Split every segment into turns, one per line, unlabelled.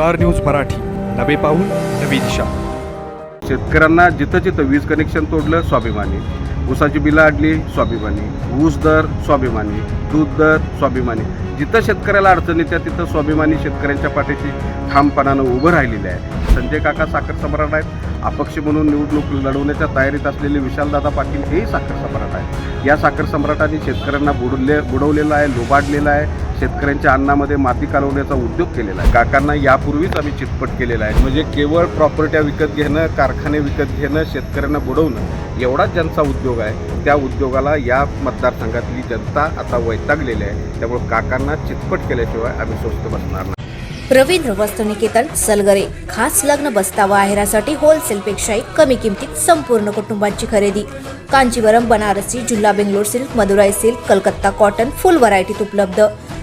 Star news Marathi. नवे पाऊल नवी दिशा.
शेतकऱ्यांना जिथं जिथं वीज कनेक्शन तोडलं स्वाभिमानी. ऊसाची बिलं आडली स्वाभिमानी. ऊस दर स्वाभिमानी. दूध दर स्वाभिमानी. जिथं शेतकऱ्याला अडचणी त्या तिथं स्वाभिमानी शेतकऱ्यांच्या पाठीशी ठामपणानं उभं राहिलेले आहे. संजय काका साखर सम्राट आहेत. अपक्ष म्हणून निवडणूक लढवण्याच्या तयारीत असलेले विशालदादा पाटील हेही साखर सम्राट आहेत. या साखर सम्राटांनी शेतकऱ्यांना बुडले बुडवलेलं आहे लोबाडलेलं आहे. शेतकऱ्यांच्या अन्नामध्ये माती कालवण्याचा उद्योग केलेला आहे. काकांना यापूर्वीच आम्ही चितपट केलेला आहे. म्हणजे केवळ प्रॉपर्ट्या विकत घेणं कारखाने विकत घेणं शेतकऱ्यांना बुडवणं एवढाच ज्यांचा उद्योग आहे त्या उद्योगाला या मतदारसंघातली जनता आता वैतागलेली आहे. त्यामुळे काकांना चितपट केल्याशिवाय आम्ही स्वस्त बसणार नाही.
रवींद्र वस्तुनिकेतन सलगरे. खास लग्न बस्तावा आहेरासाठी होलसेलपेक्षाही कमी किमतीत संपूर्ण कुटुंबांची खरेदी. कांचीवरम बनारसी जिल्हा Bangalore silk Madurai silk Calcutta cotton full व्हरायटीत उपलब्ध.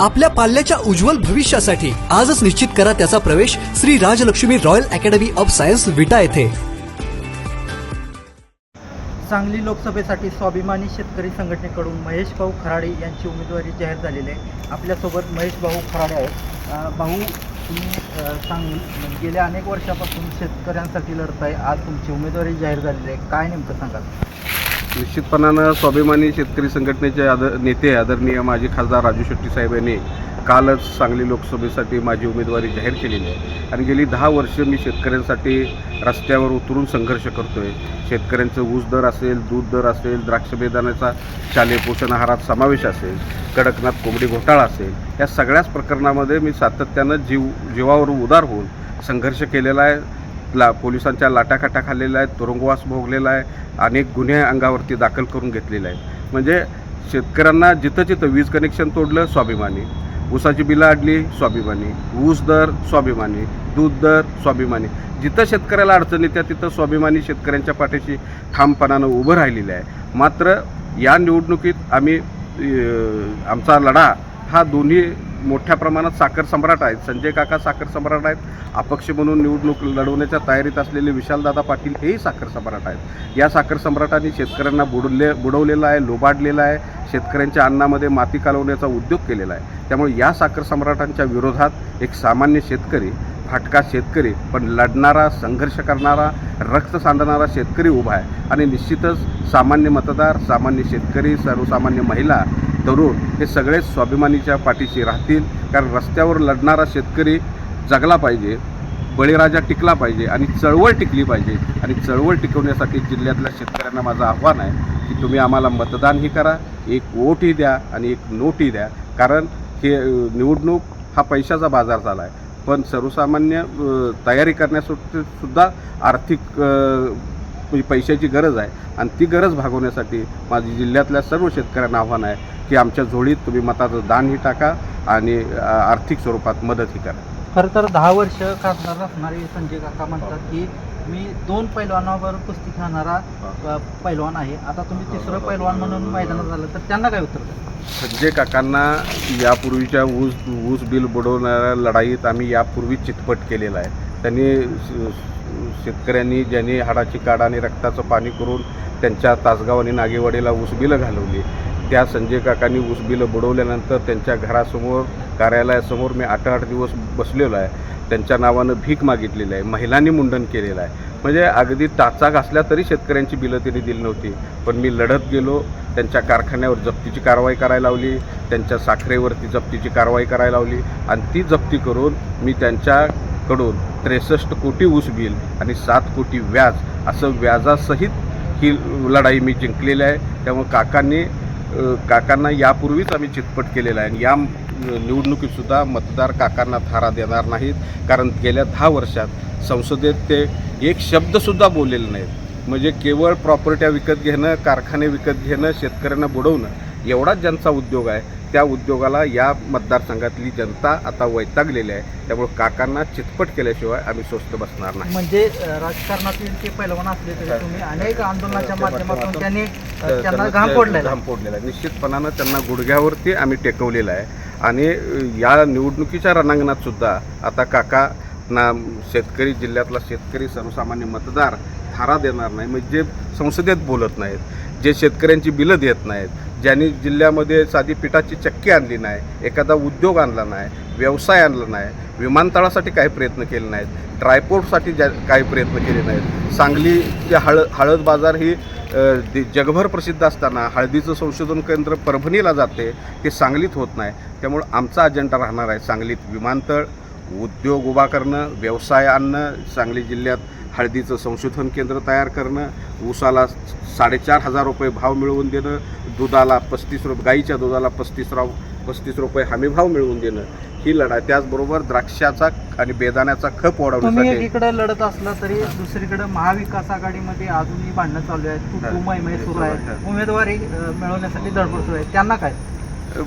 आपल्या पाल्याच्या उज्ज्वल भविष्यासाठी आजच निश्चित करा त्याचा प्रवेश Shri Rajlakshmi royal academy of science Vita येथे.
सांगली लोकसभेसाठी स्वाभिमानी शेतकरी संघटनेकडून महेश भाऊ खराडे यांची उमेदवारी जाहीर झालेली आहे. आपल्यासोबत महेश भाऊ खराडे आहेत. भाऊ तुम्ही सांग सांगली म्हणजे गेल्या अनेक वर्षापासून शेतकऱ्यांसाठी लढताय. आज तुमची उमेदवारी जाहीर झालेली आहे. काय नेमकं सांगाल?
निश्चितपणानं स्वाभिमानी शेतकरी संघटनेचे आदर नेते आदरणीय माजी खासदार राजू शेट्टी साहेब यांनी कालच सांगली लोकसभेसाठी माझी उमेदवारी जाहीर केलेली आहे. आणि गेली दहा वर्ष मी शेतकऱ्यांसाठी रस्त्यावर उतरून संघर्ष करतो आहे शेतकऱ्यांचं ऊस दर असेल दूध दर असेल द्राक्ष बेदाण्याचा शालेय पोषण आहारात समावेश असेल कडकनाथ कोंबडी घोटाळा असेल या सगळ्याच प्रकरणामध्ये मी सातत्यानं जीव जीवावर उदार होऊन संघर्ष केलेला आहे. ला पोलिसांच्या लाटाकाटा खाल्लेला आहे तुरुंगवास भोगलेला आहे अनेक गुन्हे अंगावरती दाखल करून घेतलेले आहेत म्हणजे शेतकऱ्यांना जिथं जिथं वीज कनेक्शन तोडलं स्वाभिमानी. ऊसाची बिलं आडली स्वाभिमानी. ऊस दर स्वाभिमानी. दूध दर स्वाभिमानी. जिथं शेतकऱ्याला अडचण येत्या तिथं स्वाभिमानी शेतकऱ्यांच्या पाठीशी ठामपणानं उभं राहिलेलं आहे. मात्र या निवडणुकीत आम्ही आमचा लढा हा दोन्ही मोठ्या प्रमाणात साखर सम्राट आहेत. संजय काका साखर सम्राट आहेत. अपक्ष म्हणून निवडणूक लढवण्याच्या तयारीत असलेले विशालदादा पाटील हेही साखर सम्राट आहेत. या साखर सम्राटांनी शेतकऱ्यांना बुडले बुडवलेलं आहे लोबाडलेलं आहे. शेतकऱ्यांच्या अन्नामध्ये माती कालवण्याचा उद्योग केलेला आहे. त्यामुळे या साखर सम्राटांच्या विरोधात एक सामान्य शेतकरी फाटका शेतकरी पण लढणारा संघर्ष करणारा रक्त सांडणारा शेतकरी उभा आहे. आणि निश्चितच सामान्य मतदार सामान्य शेतकरी सर्वसामान्य महिला तरुण हे सगळेच स्वाभिमानीच्या पाठीशी राहतील. कारण रस्त्यावर लढणारा शेतकरी जगला पाहिजे बळीराजा टिकला पाहिजे आणि चळवळ टिकली पाहिजे. आणि चळवळ टिकवण्यासाठी जिल्ह्यातल्या शेतकऱ्यांना माझं आव्हान आहे की तुम्ही आम्हाला मतदानही करा एक वोटही द्या आणि एक नोटही द्या. कारण हे निवडणूक हा पैशाचा बाजार झाला आहे पण सर्वसामान्य तयारी करण्यासाठी सुद्धा आर्थिक म्हणजे पैशाची गरज आहे. आणि ती गरज भागवण्यासाठी माझी जिल्ह्यातल्या सर्व शेतकऱ्यांना आव्हान आहे की आमच्या झोळीत तुम्ही मताचं दानही टाका आणि आर्थिक स्वरूपात मदतही करा.
खरं तर दहा वर्ष खासदार असणारे संजय काका म्हणतात की मी दोन पैलवानावर कुस्ती खेळणारा पैलवान आहे. आता तुम्ही तिसरं पैलवान म्हणून मैदानात झालं तर त्यांना काय उत्तर
संजय काकांना यापूर्वीच्या ऊस ऊस बिल बुडवणाऱ्या लढाईत आम्ही यापूर्वी चितपट केलेला आहे. त्यांनी शेतकऱ्यांनी ज्यांनी हाडाची काढ आणि रक्ताचं पाणी करून त्यांच्या तासगाव आणि नागेवाडीला उसबिलं घालवली. त्या संजय काकांनी उसबिलं बुडवल्यानंतर त्यांच्या घरासमोर कार्यालयासमोर मी आठ आठ दिवस बसलेलो आहे. त्यांच्या नावानं भीक मागितलेली आहे. महिलांनी मुंडन केलेलं आहे. म्हणजे अगदी टाचा घासल्या तरी शेतकऱ्यांची बिलं त्यांनी दिली नव्हती. पण मी लढत गेलो. त्यांच्या कारखान्यावर जप्तीची कारवाई करायला लावली. त्यांच्या साखरेवरती जप्तीची कारवाई करायला लावली. आणि ती जप्ती करून मी त्यांच्या कडून त्रेसष्ट कोटी ऊस बिल आणि सात कोटी व्याज असं व्याजासहित ही लढाई मी जिंकलेली आहे. त्यामुळे काकांनी काकांना यापूर्वीच आम्ही चितपट केलेला आहे. आणि या निवडणुकीतसुद्धा मतदार काकांना थारा देणार नाहीत. कारण गेल्या दहा वर्षात संसदेत ते एक शब्दसुद्धा बोललेले नाहीत. म्हणजे केवळ प्रॉपर्ट्या विकत घेणं कारखाने विकत घेणं शेतकऱ्यांना बुडवणं एवढाच ज्यांचा उद्योग आहे त्या उद्योगाला या मतदारसंघातली जनता आता वैतागलेली आहे. त्यामुळे काकांना चितपट केल्याशिवाय आम्ही स्वस्त बसणार नाही.
म्हणजे राजकारणातील ते पैलवान असले तरी तुम्ही अनेक आंदोलनाच्या माध्यमातून त्यांनी त्यांना घाम फोडलेला
घाम फोडलेला आहे. निश्चितपणानं त्यांना गुडघ्यावरती आम्ही टेकवलेलं आहे. आणि या निवडणुकीच्या रणांगणात सुद्धा आता काका ना शेतकरी जिल्ह्यातला शेतकरी सर्वसामान्य मतदार थारा देणार नाही. म्हणजे संसदेत बोलत नाहीत. जे शेतकऱ्यांची बिलं देत नाहीत. ज्यांनी जिल्ह्यामध्ये साधी पिठाची चक्की आणली नाही एखादा उद्योग आणला नाही व्यवसाय आणला नाही विमानतळासाठी काही प्रयत्न केले नाहीत ट्रायपोर्टसाठी ज्या काही प्रयत्न केले नाहीत. सांगलीच्या हळद हळद बाजार ही दे- जगभर प्रसिद्ध असताना हळदीचं संशोधन केंद्र परभणीला जाते ते सांगलीत होत नाही. त्यामुळं आमचा अजेंडा राहणार आहे सांगलीत विमानतळ उद्योग उभा करणं व्यवसाय आणणं सांगली जिल्ह्यात हळदीचं संशोधन केंद्र तयार करणं ऊसाला साडेचार हजार रुपये भाव मिळवून देणं दुधाला पस्तीस रुपये गाईच्या दुधाला पस्तीस राव पस्तीस रुपये हमी भाव मिळवून देणं ही लढाई त्याचबरोबर द्राक्षाचा आणि बेदाण्याचा खप
तुम्ही एकीकडे लढत असला तरी दुसरीकडे महाविकास आघाडीमध्ये अजूनही भांडणं चालू आहेत. उमेदवारी मिळवण्यासाठी धडपड सुरू आहे. त्यांना काय?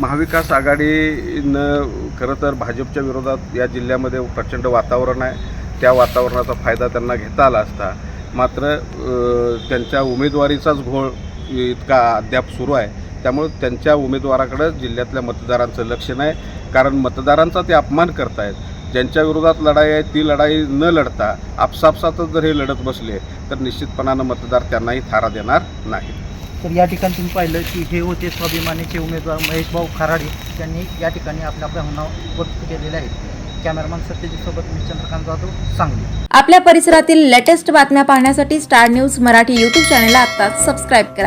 महाविकास आघाडीनं खरं तर भाजपच्या विरोधात या जिल्ह्यामध्ये प्रचंड वातावरण आहे. त्या वातावरणाचा फायदा त्यांना घेता आला असता. मात्र त्यांच्या उमेदवारीचाच घोळ इतका अद्याप सुरू आहे. त्यामुळे त्यांच्या उमेदवाराकडे जिल्ह्यातल्या मतदारांचं लक्ष नाही. कारण मतदारांचा ते अपमान करतायत. ज्यांच्या विरोधात लढाई आहे ती लढाई न लढता आपसापसातच जर हे लढत बसले तर निश्चितपणानं मतदार त्यांनाही थारा देणार नाही
तर या ठिकाणी तुम्ही पाहिलं की हे होते स्वाभिमानीचे उमेदवार महेश भाऊ खराडे. त्यांनी या ठिकाणी आपल्या भावना व्यक्त केलेल्या आहेत कॅमेरामॅन सत्यजित सोबत मी चंद्रकांत जाधव सांगली.
आपल्या परिसरातील लेटेस्ट बातम्या पाहण्यासाठी स्टार न्यूज मराठी यूट्यूब चॅनलला आता सबस्क्राईब करा.